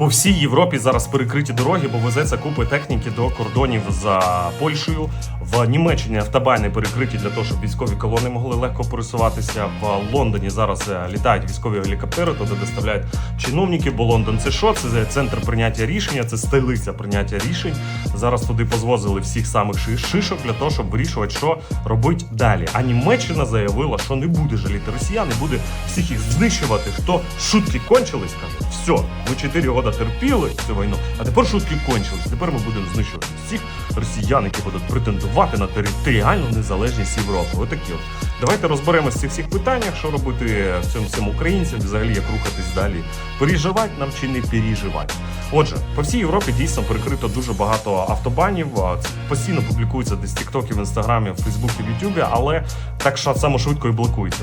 По всій Європі зараз перекриті дороги, бо везеться купи техніки до кордонів за Польщею. В Німеччині автобани перекриті для того, щоб військові колони могли легко пересуватися. В Лондоні зараз е, літають військові гелікоптери, туди доставляють чиновників. Бо Лондон це що? Це центр прийняття рішення, це столиця прийняття рішень. Зараз туди позвозили всіх самих шишок для того, щоб вирішувати, що робити далі. А Німеччина заявила, що не буде жаліти росіян, не буде всіх їх знищувати. Хто шутки кончились, каже, все, ми 4 роки терпіли цю війну, а тепер шутки кончились. Тепер ми будемо знищувати всіх росіян, які будуть претендувати на територіальну незалежність Європи. Отакі от. Давайте розберемося в цих всіх питаннях, що робити цим всім українцям, взагалі як рухатись далі. Переживати нам чи не переживати. Отже, по всій Європі дійсно перекрито дуже багато автобанів. Постійно публікується десь в Тіктокі, в інстаграмі, в Фейсбуці, в Ютубі, але так само швидко і блокується.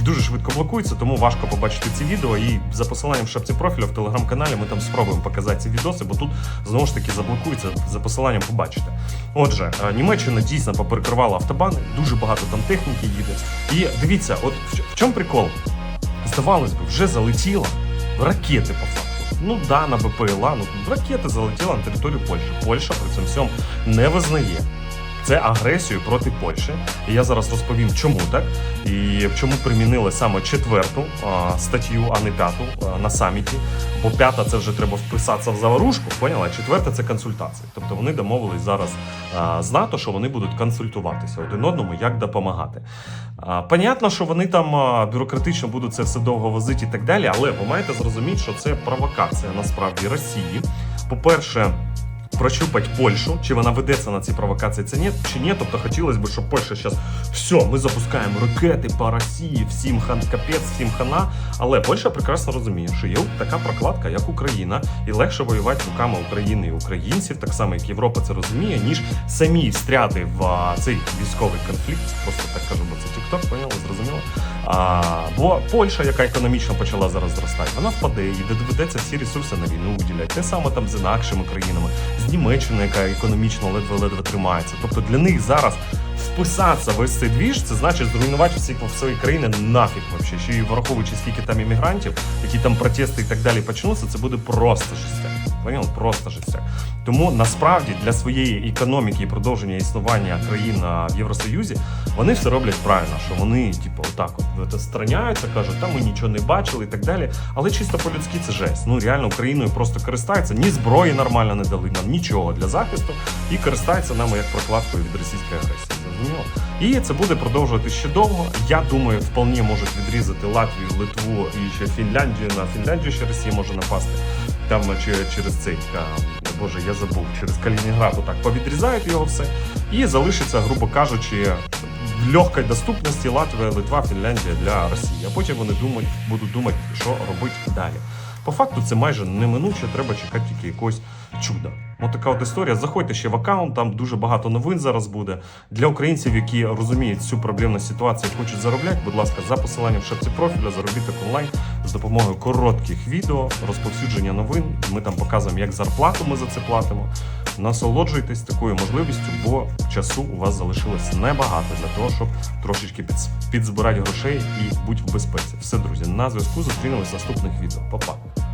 Дуже швидко блокується, тому важко побачити ці відео. І за посиланням шапці профілю в телеграм-каналі ми там спробуємо показати ці відоси, бо тут знову ж таки заблокується за посиланням. Побачите. Отже, е, Німеччина дійсно поперекривала автобани, дуже багато там техніки їде. І дивіться, от в, чому прикол? Здавалось би, вже залетіло ракети по факту. Ну да, на БПЛА, ну ракети залетіли на територію Польщі. Польща при цьому всьому не визнає. Це агресію проти Польщі. І я зараз розповім, чому так і чому примінили саме четверту а, статтю, а не п'яту а, на саміті. Бо п'ята це вже треба вписатися в заварушку, поняла? Четверта це консультації. Тобто вони домовились зараз а, з НАТО, що вони будуть консультуватися один одному, як допомагати. А, понятно, що вони там а, бюрократично будуть це все довго возити і так далі, але ви маєте зрозуміти, що це провокація насправді Росії. По-перше, прощупать Польщу, чи вона ведеться на ці провокації, це ні, чи ні. Тобто хотілося б, щоб Польща зараз все, ми запускаємо ракети по Росії, всім хан капець, всім хана. Але Польща прекрасно розуміє, що є така прокладка, як Україна, і легше воювати руками України і українців, так само як Європа це розуміє, ніж самі встряти в а, цей військовий конфлікт. Просто так кажу, бо це TikTok, поняли, зрозуміло. А, бо Польща, яка економічно почала зараз зростати, вона впаде і доведеться всі ресурси на війну виділяти. Те саме там з інакшими країнами, з Німеччиною, яка економічно ледве-ледве тримається. Тобто для них зараз вписатися весь цей двіж, це значить зруйнувати всі по всій країні нафіг вообще. Ще й враховуючи скільки там іммігрантів, які там протести і так далі почнуться, це буде просто жестяк. Понял? Просто жестяк. Тому насправді для своєї економіки і продовження існування країн в Євросоюзі вони все роблять правильно, що вони, типу, отак от це страняються, кажуть, там ми нічого не бачили і так далі. Але чисто по-людськи це жесть. Ну реально Україною просто користаються, ні зброї нормально не дали нам нічого для захисту і користаються нами як прокладкою від російської агресії. І це буде продовжувати ще довго. Я думаю, вполне можуть відрізати Латвію, Литву і ще Фінляндію. На Фінляндію ще Росія може напасти. Там через цей боже, я забув, через Калінінград отак повідрізають його все, і залишиться, грубо кажучи, в легкій доступності Латвія, Литва, Фінляндія для Росії. А потім вони думають, будуть думати, що робити далі. По факту це майже неминуче, треба чекати тільки якогось чуда. Ось така от історія. Заходьте ще в аккаунт, там дуже багато новин зараз буде. Для українців, які розуміють цю проблемну ситуацію, хочуть заробляти, будь ласка, за посиланням в шапці профіля, заробіток онлайн з допомогою коротких відео, розповсюдження новин. Ми там показуємо, як зарплату ми за це платимо. Насолоджуйтесь такою можливістю, бо часу у вас залишилось небагато для того, щоб трошечки підзбирати грошей і бути в безпеці. Все, друзі, на зв'язку зустрінемось в наступних відео. Па-па!